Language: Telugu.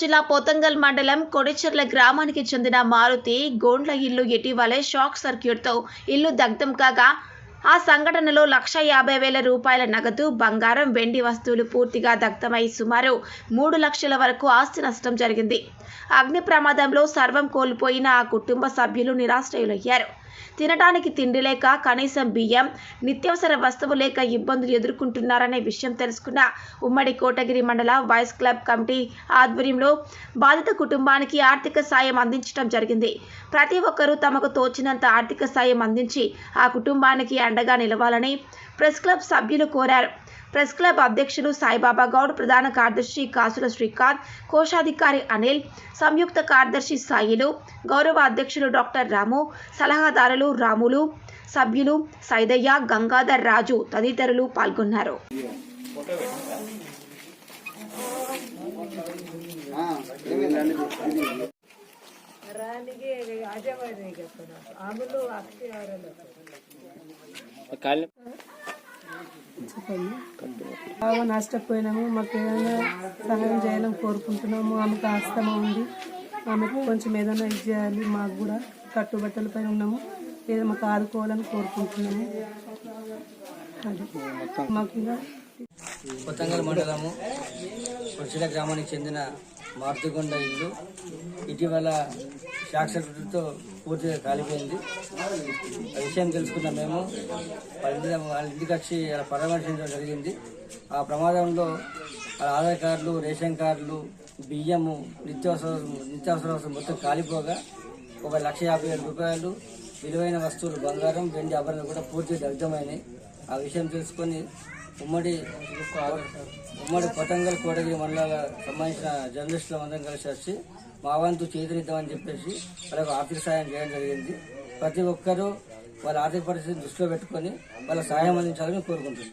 జిల్లా పోతంగల్ మండలం కొడిచెర్ల గ్రామానికి చెందిన మారుతి గోండ్ల ఇల్లు ఇటీవలే షాక్ సర్క్యూట్తో ఇల్లు దగ్ధం కాగా ఆ సంఘటనలో లక్ష యాభై వేల రూపాయల నగదు బంగారం వెండి వస్తువులు పూర్తిగా దగ్ధమై సుమారు మూడు లక్షల వరకు ఆస్తి నష్టం జరిగింది. అగ్ని ప్రమాదంలో సర్వం కోల్పోయిన ఆ కుటుంబ సభ్యులు నిరాశ్రయులయ్యారు. తినడానికి తిండి లేక కనీసం బియ్యం నిత్యావసర వస్తువు లేక ఇబ్బందులు ఎదుర్కొంటున్నారనే విషయం తెలుసుకున్న ఉమ్మడి కోటగిరి మండల వాయిస్ క్లబ్ కమిటీ ఆధ్వర్యంలో బాధిత కుటుంబానికి ఆర్థిక సాయం అందించడం జరిగింది. ప్రతి ఒక్కరూ తమకు తోచినంత ఆర్థిక సాయం అందించి ఆ కుటుంబానికి అండగా నిలవాలని ప్రెస్ క్లబ్ సభ్యులు కోరారు. ప్రెస్ క్లబ్ అధ్యక్షులు సాయిబాబా గౌడ్ ప్రధాన కార్యదర్శి కాసుల శ్రీకాంత్ కోశాధికారి అనిల్ సంయుక్త కార్యదర్శి సాయిలు గౌరవ అధ్యక్షులు డాక్టర్ రాము సలహాదారులు రాములు సభ్యులు సైదయ్య గంగాధర్ రాజు తదితరులు పాల్గొన్నారు. చెప్పండి. బాగా నష్టపోయినాము మాకు ఏదైనా సహాయం చేయాలని కోరుకుంటున్నాము. ఆమెకు ఆస్తమా ఉంది. ఆమెకు కొంచెం ఏదైనా ఇది చేయాలి మాకు కూడా కట్టుబట్టల పైన ఉన్నాము. ఏదో మాకు ఆదుకోవాలని కోరుకుంటున్నాము. మాకు కొత్తంగల్ మండలము గ్రామానికి చెందిన మారుతికొండ ఇల్లు. ఇటీవల షాక్ సర్క్యూట్తో పూర్తిగా కాలిపోయింది. ఆ విషయం తెలుసుకున్న మేము. వాళ్ళ వాళ్ళ ఇంటికి వచ్చి అలా పరామర్శించడం జరిగింది. ఆ ప్రమాదంలో వాళ్ళ ఆధార్ కార్డులు రేషన్ కార్డులు బియ్యము నిత్యావసర నిత్యావసర వస్తువులు మొత్తం కాలిపోగా ఒక లక్ష యాభై వేల రూపాయలు విలువైన వస్తువులు బంగారం వెండి ఆభరణాలు కూడా పూర్తిగా దగ్ధమైనాయి. ఆ విషయం తెలుసుకొని ఉమ్మడి ఉమ్మడి కొట్టంగల్ కోటగిరి మండలాల సంబంధించిన జర్నలిస్టులు అందరం కలిసి వచ్చి మా వంతు చేతులిద్దామని చెప్పేసి వాళ్ళకు ఆర్థిక సాయం చేయడం జరిగింది. ప్రతి ఒక్కరూ వాళ్ళ ఆర్థిక పరిస్థితిని దృష్టిలో పెట్టుకొని వాళ్ళ సహాయం అందించాలని కోరుకుంటున్నాను